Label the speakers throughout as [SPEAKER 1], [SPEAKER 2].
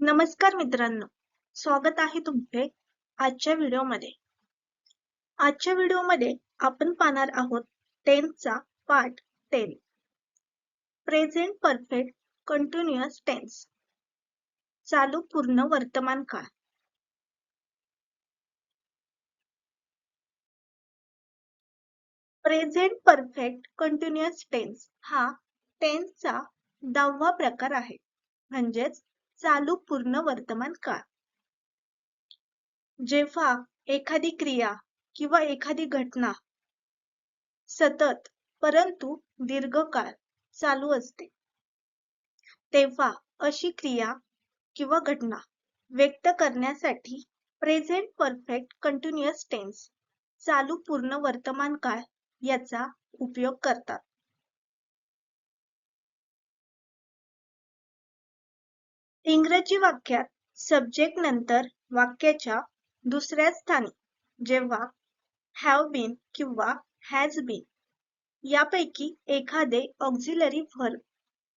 [SPEAKER 1] नमस्कार मित्रांनो स्वागत आहे तुमचे आजच्या व्हिडिओमध्ये. आजच्या व्हिडिओमध्ये आपण पाहणार आहोत टेन्सचा part ten present perfect continuous tense चालू पूर्ण वर्तमान काळ. प्रेझेंट परफेक्ट कंटिन्युअस टेन्स हा टेन्सचा दहावा प्रकार आहे. म्हणजेच चालू पूर्ण वर्तमान काळ. जेव्हा एखादी क्रिया किंवा एखादी घटना सतत परंतु दीर्घकाळ चालू असते. तेव्हा अशी क्रिया किंवा घटना व्यक्त करण्यासाठी प्रेझेंट परफेक्ट कंटिन्युअस टेन्स चालू पूर्ण वर्तमान काळ याचा उपयोग करतात. इंग्रजी वाक्यात सब्जेक्ट नंतर वाक्याच्या दुसऱ्या स्थानी जेव्हा हॅव बीन किंवा हॅज बीन यापैकी एखादे ऑक्झिलरी व्हर्ब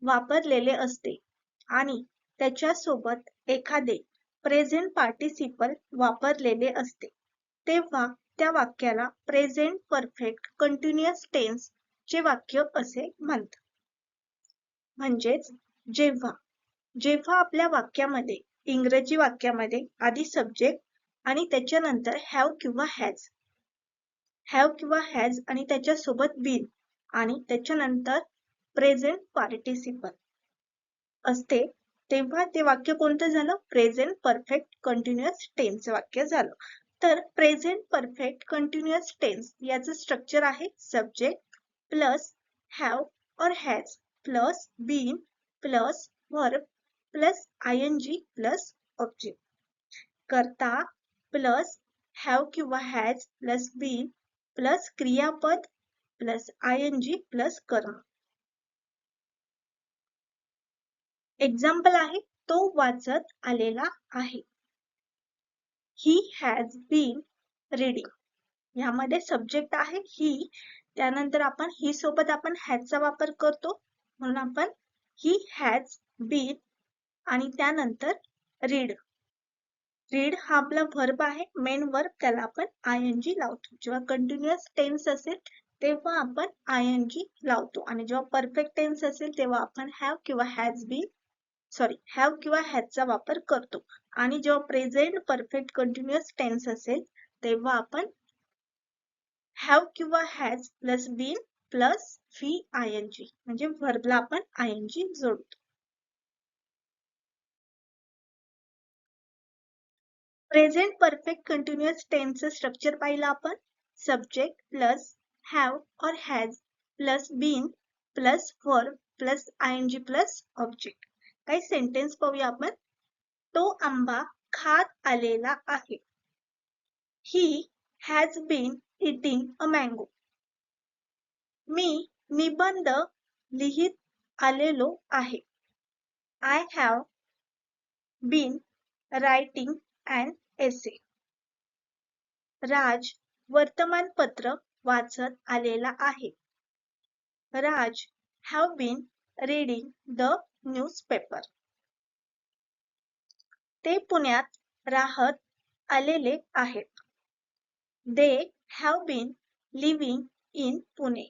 [SPEAKER 1] वापरलेले असते आणि त्याच्यासोबत एखादे प्रेझेंट पार्टिसिपल वापरलेले असते. तेव्हा त्या वाक्याला प्रेझेंट परफेक्ट कंटिन्युअस टेन्स चे वाक्य असे म्हणतात. म्हणजेच जेव्हा जेव्हा आपल्या वाक्यामध्ये इंग्रजी वाक्यामध्ये आधी सब्जेक्ट आणि त्याच्यानंतर हॅव किंवा हॅज हॅव किंवा हॅज आणि त्याच्यासोबत बीन आणि त्याच्यानंतर प्रेझेंट पार्टिसिपल असते. तेव्हा ते वाक्य कोणतं झालं? प्रेझेंट परफेक्ट कंटिन्युअस टेन्स वाक्य झालं. तर प्रेझेंट परफेक्ट कंटिन्युअस टेन्स याचं स्ट्रक्चर आहे subject plus have or has plus been plus verb plus I N G plus object. करता प्लस हॅव किंवा हॅज प्लस बी प्लस क्रियापद plus I N G plus कर्म. Example आहे तो वाचत आलेला आहे. ही हॅज बीन रीडिंग यामध्ये सब्जेक्ट आहे ही त्यानंतर आपण ही सोबत आपण हॅजचा वापर करतो. म्हणून आपण ही हॅज बीन आणि त्यानंतर रीड रीड हा आपला व्हर्ब आहे. मेन वर्ब त्याला आपण आय एन जी लावतो. जेव्हा कंटिन्युअस टेन्स असेल तेव्हा आपण आय एन जी लावतो. आणि जेव्हा परफेक्ट टेन्स असेल तेव्हा आपण हॅव किंवा हॅज बीन सॉरी हॅव किंवा हॅजचा वापर करतो. आणि जेव्हा प्रेझेंट परफेक्ट कंटिन्युअस टेन्स असेल तेव्हा आपण हॅव किंवा has plus been plus V I N G म्हणजे व्हर्बला आपण आय एन जी जोडतो. प्रेझेंट परफेक्ट कंटिन्युअस टेन्सचं स्ट्रक्चर पाहिलं आपण. सब्जेक्ट प्लस हॅव और has plus been plus for plus I N G plus object काही सेंटेन्स पाहूया आपण. तो आंबा खात आलेला आहे. He has been eating a mango मी निबंध लिहित आलेलो आहे. I have been writing and essay. Raj वर्तमानपत्र वाचत आलेला आहे. Raj have been reading the newspaper ते पुण्यात राहत आलेले आहेत. They have been living in Pune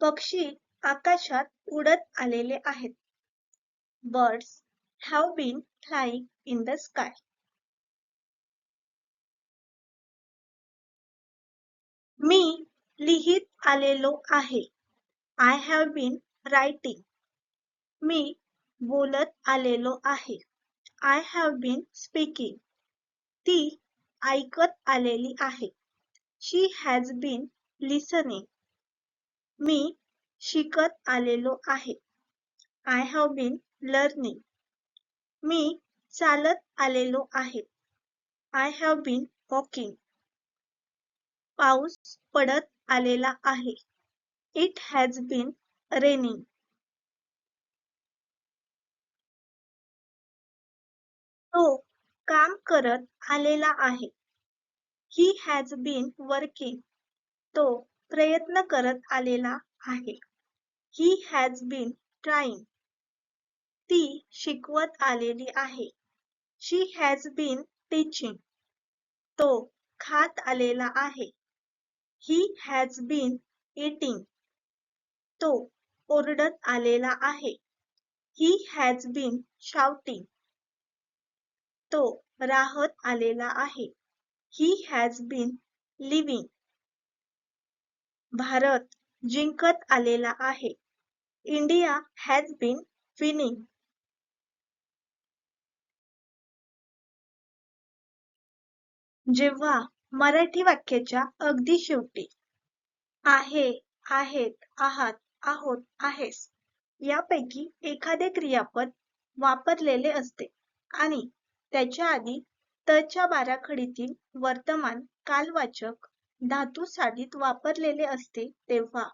[SPEAKER 1] पक्षी आकाशात उडत आलेले आहेत. Birds have been flying in the sky मी लिहित आलेलो आहे. आय हॅव बीन रायटिंग मी बोलत आलेलो आहे. आय हॅव बीन स्पीकिंग ती ऐकत आलेली आहे. शी हॅज बीन लिसनिंग मी शिकत आलेलो आहे. आय हॅव बीन लर्निंग मी चालत आलेलो आहे. आय हॅव बीन वॉकिंग पाऊस पडत आलेला आहे. इट हॅज बीन रेनिंग तो काम करत आलेला आहे. ही हॅज बीन वर्किंग तो प्रयत्न करत आलेला आहे. ही हॅज बीन ट्राईंग ती शिकवत आलेली आहे. She has been टीचिंग तो खात आलेला आहे. ही has been इटिंग तो ओरडत आलेला आहे. ही has been शाउटिंग तो राहत आलेला आहे. ही has been living. भारत जिंकत आलेला आहे. इंडिया हॅज बीन विनिंग जेव्हा मराठी वाक्याच्या अगदी शेवटी आहे आहेत आहात आहोत आहेस यापैकी एखादे क्रियापद वापरलेले असते आणि त्याच्या आधी तच्या बाराखडीतील वर्तमान कालवाचक धातू साधित वापरलेले असते तेव्हा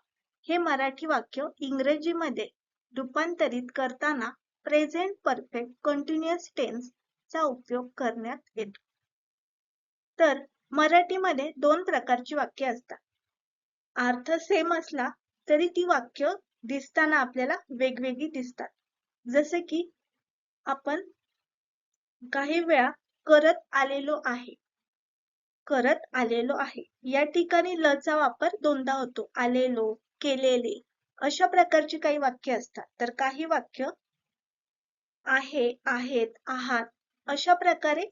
[SPEAKER 1] हे मराठी वाक्य इंग्रजीमध्ये रूपांतरित करताना प्रेझेंट परफेक्ट कंटिन्युअस टेन्स चा उपयोग करण्यात येतो. तर मराठीमध्ये दोन प्रकारची वाक्य असतात. अर्थ सेम असला तरी ती वाक्य दिसताना आपल्याला वेगवेगळी दिसतात. जसे की आपण काही वेळा करत आलेलो आहे. करत आलेलो आहे. या ठिकाणी लचा वापर दोनदा होतो. आलेलो केलेले अशा प्रकारची काही वाक्य असतात. तर काही वाक्य आहे आहेत आहात अशा प्रकारे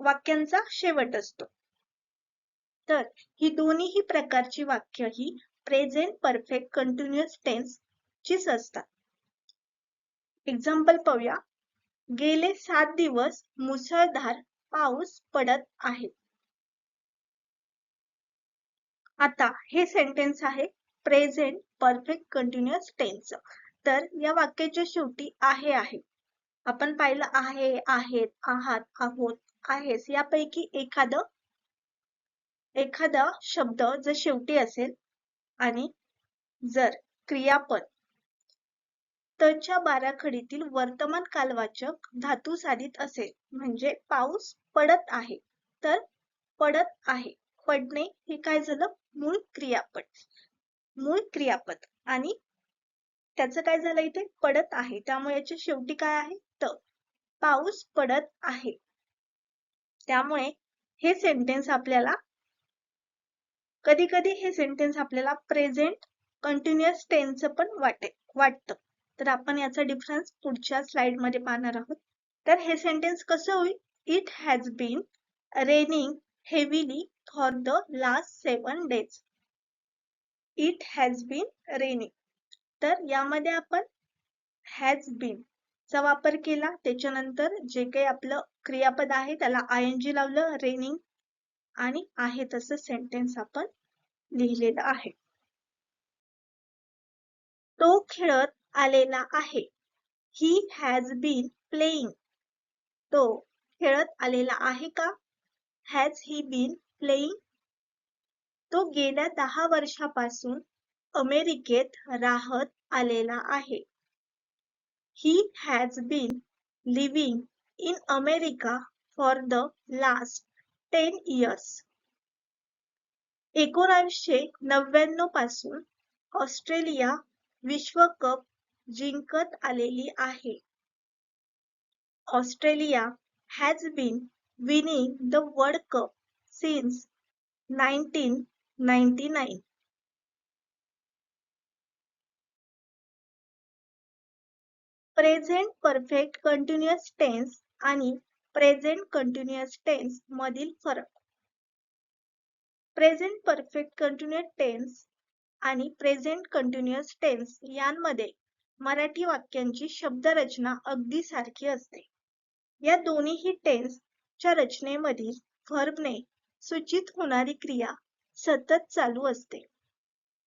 [SPEAKER 1] वाक्यांचा शेवट असतो. तर ही दोन्हीही प्रकारची वाक्य ही प्रेझेंट परफेक्ट कंटिन्युअस टेन्स चीच असतात. एक्झाम्पल पाहूया. गेले सात दिवस मुसळधार पाऊस पडत आहे. आता हे सेंटेन्स आहे प्रेझेंट परफेक्ट कंटिन्युअस टेन्स तर या वाक्याच्या शेवटी आहे आहे. आपण पाहिलं आहे आहेत आहात आहोत आहेस यापैकी एखाद एखादा शब्द जर शेवटी असेल आणि जर क्रियापद तच्या बाराखडीतील वर्तमान कालवाचक धातू साधित असेल म्हणजे पाऊस पडत आहे तर पडत आहे. पडणे हे काय झालं? मूळ क्रियापद मूळ क्रियापद. आणि त्याचं काय झालं इथे? पडत आहे. त्यामुळे याच्या शेवटी काय आहे? त. पाऊस पडत आहे. त्यामुळे हे सेंटेन्स आपल्याला कधी कधी हे सेंटेन्स आपल्याला प्रेझेंट कंटिन्युअस टेन्स पण वाटे वाटतं. तर आपण याचा डिफरन्स पुढच्या स्लाइडमध्ये पाहणार आहोत. तर हे सेंटेन्स कसं होईल? It has been raining heavily for the last seven days it has been raining तर यामध्ये आपण हॅज बीन चा वापर केला. त्याच्यानंतर जे काही आपलं क्रियापद आहे त्याला आय एन जी लावलं रेनिंग आणि आहे तसं सेंटेन्स आपण लिहिलेलं आहे. तो खेळत आलेला आहे. ही हॅज बीन प्लेइंग तो खेळत आलेला आहे का? हॅज ही बीन प्लेइंग तो गेल्या दहा वर्षापासून अमेरिकेत राहत आलेला आहे. He has been living in America for the last ten years एकोणावीसशे नव्याण्णवपासून ऑस्ट्रेलिया विश्वकप जिंकत आलेली आहे. Australia has been winning the world cup since nineteen ninety present perfect continuous tense आणि प्रेझेंट कंटिन्युअस टेन्स मधील फरक. प्रेझेंट परफेक्ट कंटिन्युअस टेन्स आणि प्रेझेंट कंटिन्युअस टेन्स यांमध्ये मराठी वाक्यांची शब्दरचना अगदी सारखी असते. या दोन्हीही टेन्सच्या रचनेमधील फर्बने सूचित होणारी क्रिया सतत चालू असते.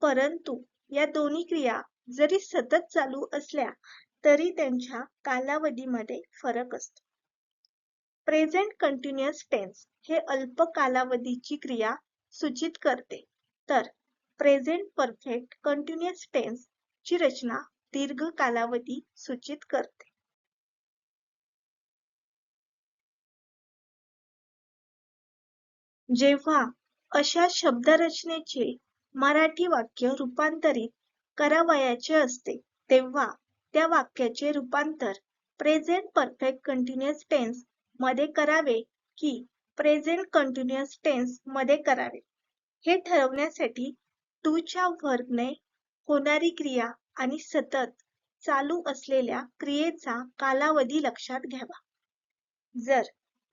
[SPEAKER 1] परंतु या दोन्ही क्रिया जरी सतत चालू असल्या तरी त्यांच्या कालावधीमध्ये फरक असतो. प्रेझेंट कंटिन्युअस टेन्स हे अल्प कालावधीची क्रिया सूचित करते. तर प्रेझेंट परफेक्ट कंटिन्युअस टेन्स ची रचना दीर्घ कालावधी सूचित करते. जेव्हा अशा शब्दरचनेचे मराठी वाक्य रूपांतरित करावयाचे असते तेव्हा त्या वाक्याचे रूपांतर प्रेझेंट परफेक्ट कंटिन्युअस टेन्समध्ये करावे की प्रेझेंट कंटिन्युअस टेन्समध्ये करावे. हे ठरवण्यासाठी टू च्या वर्गने होणारी क्रिया आणि सतत चालू असलेल्या क्रियेचा कालावधी लक्षात घ्यावा. जर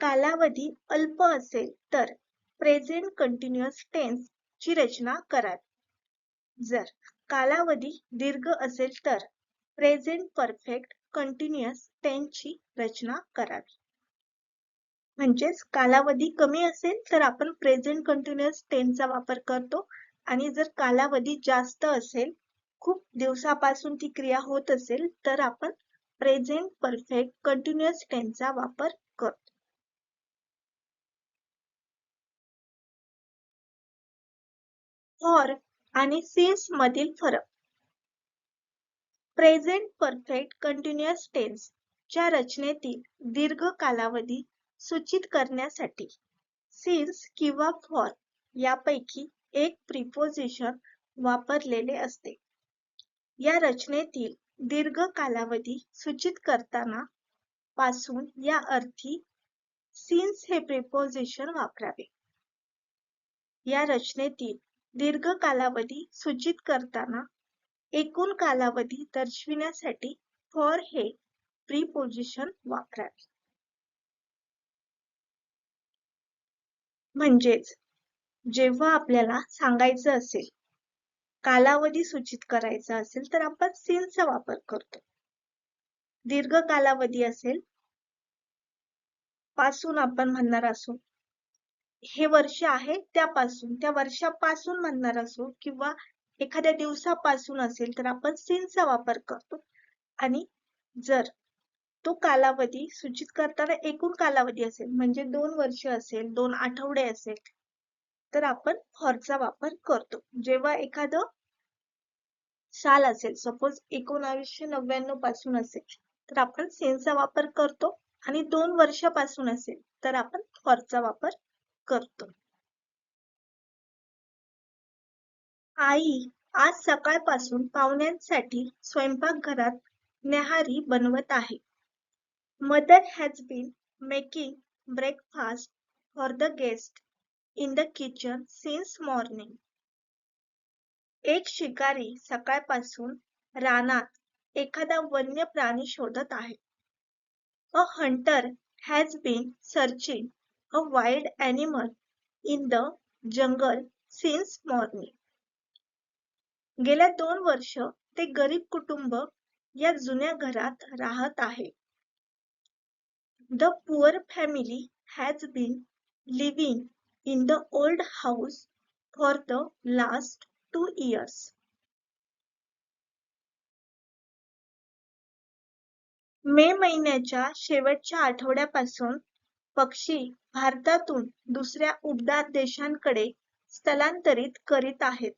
[SPEAKER 1] कालावधी अल्प असेल तर प्रेझेंट कंटिन्युअस टेन्स ची रचना करावी. जर कालावधी दीर्घ असेल तर प्रेझेंट परफेक्ट कंटिन्युअस टेन्सची रचना करावी. म्हणजेच कालावधी कमी असेल तर आपण प्रेझेंट कंटिन्युअस टेन्सचा वापर करतो आणि जर कालावधी जास्त असेल खूप दिवसापासून ती क्रिया होत असेल तर आपण प्रेझेंट परफेक्ट कंटिन्युअस टेन्सचा वापर करतो. फॉर आणि सिन्स मधील फरक. प्रेझेंट परफेक्ट कंटिन्युअस टेन्स च्या रचनेतील दीर्घ कालावधी सूचित करण्यासाठी. सिन्स किंवा फॉर यापैकी एक प्रिपोजिशन वापरलेले असते. या रचनेतील दीर्घ कालावधी सूचित करताना पासून या अर्थी सिन्स हे प्रिपोजिशन वापरावे. या रचनेतील दीर्घ कालावधी सूचित करताना एकूण कालावधी दर्शविण्यासाठी फॉर हे प्रीपोजिशन वापरावे. म्हणजेच जेव्हा आपल्याला सांगायचं असेल कालावधी सूचित करायचा असेल तर आपण सिन्सचा वापर करतो. दीर्घ कालावधी असेल पासून आपण म्हणणार असो हे वर्ष आहे त्यापासून त्या वर्षापासून म्हणणार असो किंवा एखाद्या दिवसापासून असेल तर आपण सिन्सचा वापर करतो. आणि जर तो कालावधी सूचित करताना एकूण कालावधी असेल म्हणजे दोन वर्ष असेल दोन आठवडे असेल तर आपण फॉरचा वापर करतो. जेव्हा एखादं साल असेल सपोज एकोणावीसशे नव्याण्णवपासून असेल तर आपण सेनचा वापर करतो. आणि दोन वर्षापासून असेल तर आपण फॉरचा वापर करतो. आई आज सकाळपासून पाहुण्यांसाठी स्वयंपाकघरात न्याहारी बनवत आहे. Mother has been making breakfast for the guest in the kitchen since morning एक शिकारी सकाळपासून रानात एखादा वन्य प्राणी शोधत आहे. A hunter has been searching a wild animal in the jungle since morning गेल्या दोन वर्ष ते गरीब कुटुंब या जुन्या घरात राहत आहे. The poor family has been living in the old house for the last two years May महिन्याच्या शेवटच्या आठवड्यापासून पक्षी भारतातून दुसऱ्या उबदार देशांकडे स्थलांतरित करीत आहेत.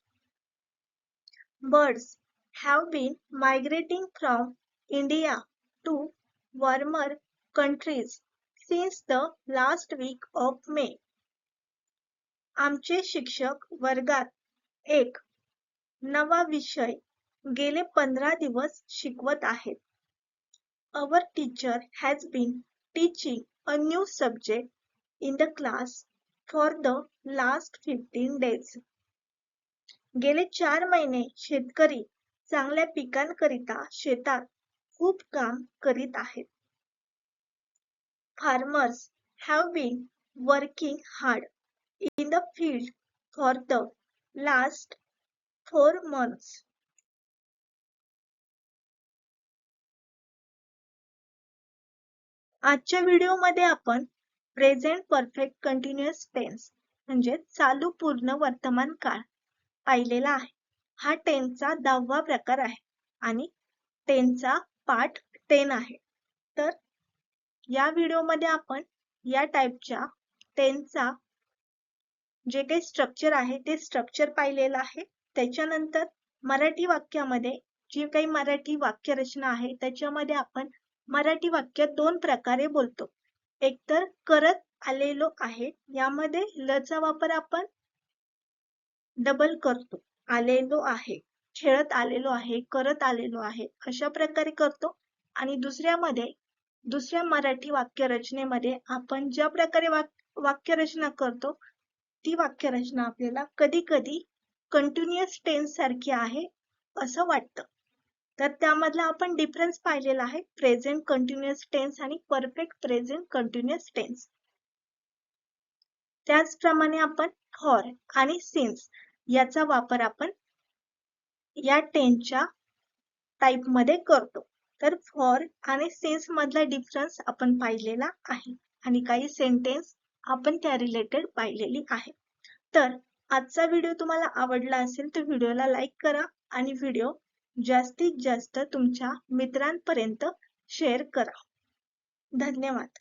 [SPEAKER 1] Birds have been migrating from India to warmer countries since the last week of May. आमचे शिक्षक वर्गात एक नवा विषय गेले पंधरा दिवस शिकवत आहेत Our teacher has been teaching a new subject in the class for the last 15 days. गेले चार महिने शेतकरी चांगल्या पिकांकरिता शेतात खूप काम करीत आहेत. Farmers have been working hard in the field for the last four months आजच्या व्हिडिओमध्ये आपण प्रेझेंट परफेक्ट कंटिन्युअस टेन्स म्हणजे चालू पूर्ण वर्तमान काळ पाहिलेला आहे. हा टेनचा दहावा प्रकार आहे आणि टेनचा पार्ट टेन आहे. तर या व्हिडिओमध्ये आपण या टाईपच्या टेनचा जे काही स्ट्रक्चर आहे ते स्ट्रक्चर पाहिलेलं आहे. त्याच्यानंतर मराठी वाक्यामध्ये जी काही मराठी वाक्यरचना आहे त्याच्यामध्ये आपण मराठी वाक्य दोन प्रकारे बोलतो. एकतर करत आलेलो आहे यामध्ये लचा वापर आपण डबल करतो. आलेलो आहे. खेळत आलेलो आहे. करत आलेलो आहे. अशा प्रकारे करतो. आणि दुसऱ्यामध्ये दुसऱ्या मराठी वाक्यरचनेमध्ये आपण ज्या प्रकारे वाक वाक्यरचना करतो ती वाक्यरचना आपल्याला कधी कधी कंटिन्युअस टेन्स सारखी आहे असं वाटतं. तर त्यामधला आपण डिफरन्स पाहिलेला आहे. प्रेझेंट कंटिन्युअस टेन्स आणि परफेक्ट प्रेझेंट कंटिन्युअस टेन्स त्याचप्रमाणे आपण फॉर आणि सिन्स याचा वापर आपण या टेन्सच्या टाईपमध्ये करतो. तर फॉर आणि सिन्स मधला डिफरन्स आपण पाहिलेला आहे. आणि काही सेंटेन्स आपण त्या रिलेटेड पाहिलेली आहे. तर आजचा व्हिडिओ तुम्हाला आवडला असेल तर व्हिडिओला लाईक करा आणि व्हिडिओ जास्तीत जास्त तुमच्या मित्रांपर्यंत शेअर करा. धन्यवाद.